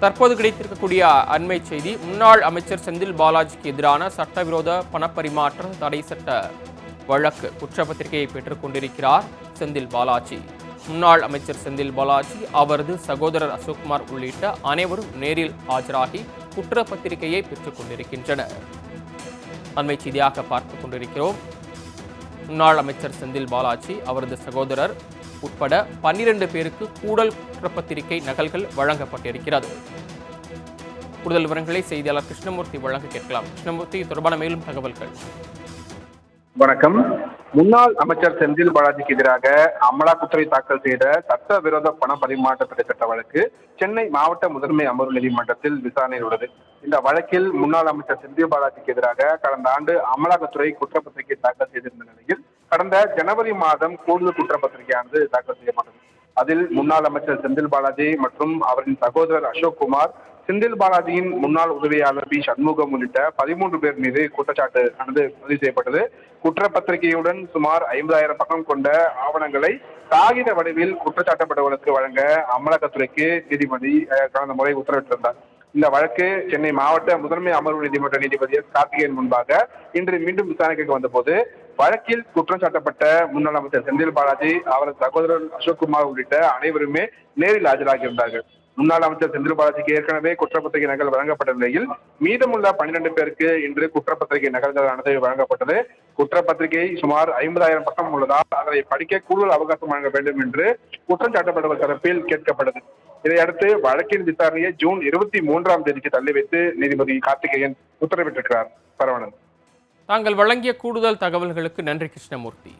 தற்போது கிடைத்திருக்கக்கூடிய அண்மை செய்தி முன்னாள் அமைச்சர் செந்தில் பாலாஜிக்கு எதிரான சட்டவிரோத பணப்பரிமாற்ற தடை சட்ட வழக்கு குற்றப்பத்திரிகையை பெற்றுக் கொண்டிருக்கிறார் செந்தில் பாலாஜி. முன்னாள் அமைச்சர் செந்தில் பாலாஜி அவரது சகோதரர் அசோக்குமார் உள்ளிட்ட அனைவரும் நேரில் ஆஜராகி குற்றப்பத்திரிகையை பெற்றுக் கொண்டிருக்கின்றனர். அண்மை செய்தியாக பார்த்துக் கொண்டிருக்கிறோம். முன்னாள் அமைச்சர் செந்தில் பாலாஜி அவரது சகோதரர் உட்பட பன்னிரண்டு பேருக்கு கூடல் குற்றப்பத்திரிகை நகல்கள் வழங்கப்பட்டிருக்கிறது. கூடுதல் விவரங்களை செய்தியாளர் கிருஷ்ணமூர்த்தி வழங்க கேட்கலாம். கிருஷ்ணமூர்த்தி தொடர்பான மேலும் தகவல்கள். வணக்கம். முன்னாள் அமைச்சர் செந்தில் பாலாஜிக்கு எதிராக அமலாக்கத்துறை தாக்கல் செய்த சட்டவிரோத பண பரிமாற்ற தடை சட்ட வழக்கு சென்னை மாவட்ட முதன்மை அமர்வு நீதிமன்றத்தில் விசாரணை உள்ளது. இந்த வழக்கில் முன்னாள் அமைச்சர் செந்தில் பாலாஜிக்கு எதிராக கடந்த ஆண்டு அமலாக்கத்துறை குற்றப்பத்திரிகை தாக்கல் செய்திருந்த கடந்த ஜனவரி மாதம் கூடுதல் குற்றப்பத்திரிகையானது தாக்கல் செய்யப்பட்டது. அதில் முன்னாள் அமைச்சர் செந்தில் பாலாஜி மற்றும் அவரின் சகோதரர் அசோக் குமார் செந்தில் பாலாஜியின் முன்னாள் உதவியாளர் பி. சண்முகம் உள்ளிட்ட பதிமூன்று பேர் மீது குற்றச்சாட்டு ஆனது பதிவு செய்யப்பட்டது. குற்றப்பத்திரிகையுடன் சுமார் ஐம்பதாயிரம் பக்கம் கொண்ட ஆவணங்களை காகித வடிவில் குற்றச்சாட்டப்பட்டவர்களுக்கு வழங்க அமலாக்கத்துறைக்கு நீதிபதி கடந்த முறை உத்தரவிட்டிருந்தார். இந்த வழக்கு சென்னை மாவட்ட முதன்மை அமர்வு நீதிமன்ற நீதிபதி கார்த்திகேயன் முன்பாக இன்று மீண்டும் விசாரணைக்கு வந்தபோது வழக்கில் குற்றம் சாட்டப்பட்ட முன்னாள் அமைச்சர் செந்தில் பாலாஜி அவரது சகோதரர் அசோக்குமார் உள்ளிட்ட அனைவருமே நேரில் ஆஜராகியிருந்தார்கள். முன்னாள் அமைச்சர் செந்தில் பாலாஜிக்கு ஏற்கனவே குற்றப்பத்திரிகை நகல் வழங்கப்பட்ட நிலையில் மீதமுள்ள பன்னிரண்டு பேருக்கு இன்று குற்றப்பத்திரிகை நகல்களானது வழங்கப்பட்டது. குற்றப்பத்திரிகை சுமார் ஐம்பதாயிரம் பக்கம் உள்ளதால் அதனை படிக்க கூடுதல் அவகாசம் வழங்க வேண்டும் என்று குற்றம் சாட்டப்பட்டவர் தரப்பில் கேட்கப்பட்டது. இதையடுத்து வழக்கின் விசாரணையை ஜூன் இருபத்தி மூன்றாம் தேதிக்கு தள்ளி வைத்து நீதிபதி கார்த்திகேயன் உத்தரவிட்டிருக்கிறார். பரவணன் தாங்கள் வழங்கிய கூடுதல் தகவல்களுக்கு நன்றி கிருஷ்ணமூர்த்தி.